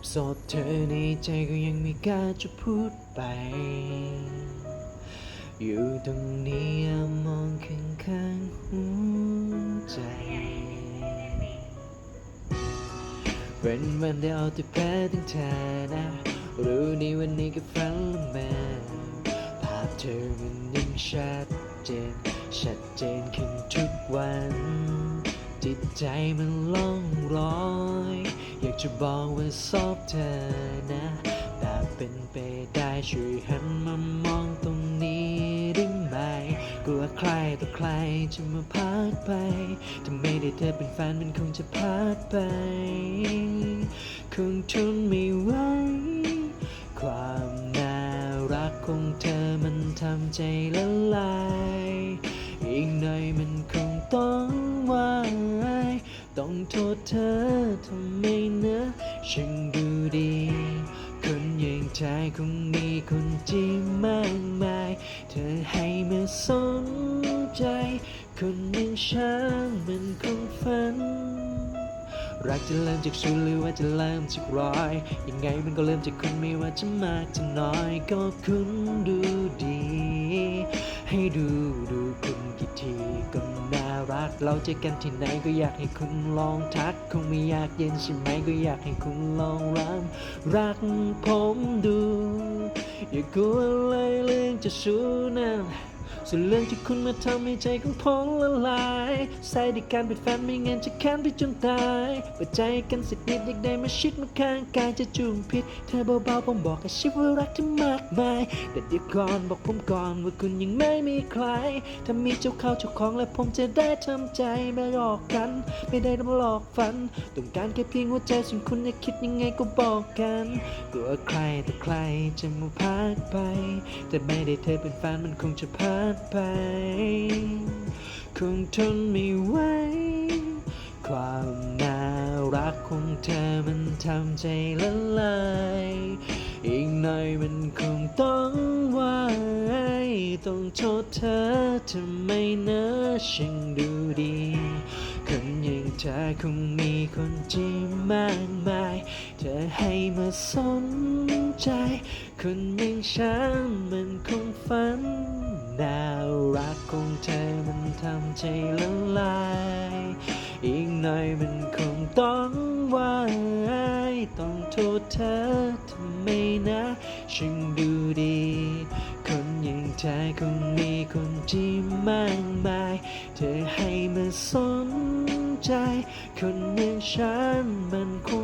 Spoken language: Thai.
บสอบเธอในใจก็ยังไม่กล้าจะพูดไป อยู่ตรงนี้มองข้างข้างๆหัวใจ เป็นวันเดียวที่แพ้ทั้งเธอนะรู้ดีวันนี้ก็ฝันละเมอภาพเธอมันยิ่งชัดเจน ชัดเจนขึ้นทุกวัน จิตใจมันล่องลอยอยาก จะบอกว่าชอบเธอนะ แต่เป็นไปได้ช่วยหันมามองตรงนี้ได้ไหมกลัวใครต่อใครจะมาพัดไปถ้าไม่ได้เธอเป็นแฟนมันคงจะพัดไป คงทนไม่ไหวความน่ารักของเธอมันทำใจละลาย อีกหน่อยมันคงต้องวาย ต้องโทษเธอทำไมนะช่างดูดี คนอย่างชายคงมีคนที่มากมาย เธอให้มาสนใจ คนอย่างฉันมันคงฝัน รักจะเริ่มจากศูนย์หรือว่าจะเริ่มจากร้อย ยังไงมันก็เริ่มจากคุณไม่ว่าจะมากจะน้อย ก็คุณดูดี ให้ดูดู เราเจอกันที่ไหนก็อยากให้คุณลองทัก คงไม่อยากเย็นใช่ไหมก็อยากให้คุณลองรักรักผมดู อย่ากลัวเลยเรื่องจะสู้นั้น ส่วนเรื่องที่คุณมาทำให้ใจของผมละลายใส่ด้วยการเป็นแฟนไม่งั้นจะแค้นไปจนตายเปิดใจกันสักนิดอยากได้มาชิดมาข้างกายจะจูงพิษ เธอเบาๆผมบอกกับชิบว่ารักเธอมากมาย แต่เดี๋ยวก่อนบอกผมก่อนว่าคุณยังไม่มีใคร ถ้ามีเจ้าเข้าเจ้าของแล้วผมจะได้ทำใจไม่หลอกกัน ไม่ได้มาหลอกฝัน ต้องการแค่เพียงหัวใจส่วนคุณจะคิดยังไงก็บอกกันกลัวใครแต่ใครจะมาพัดไป แต่ไม่ได้เธอเป็นแฟนมันคงจะพัดไป คงทนไม่ไหว ความน่ารักของเธอมันทำใจละลาย อีกหน่อยมันคงต้องวายต้องโทษเธอทำไมนะช่างดูดี คนอย่างเธอคงมีคนที่มากมาย เธอให้มาสนใจ คนอย่างฉันมันคงฝัน น่ารักของเธอมันทำใจละลาย อีกหน่อยมันคงต้องว่ายต้องโทษเธอทำไมนะช่างดูดี คนอย่างเธอคงมีคนที่มากมาย เธอให้มาสนใจ คนอย่างฉันมันคง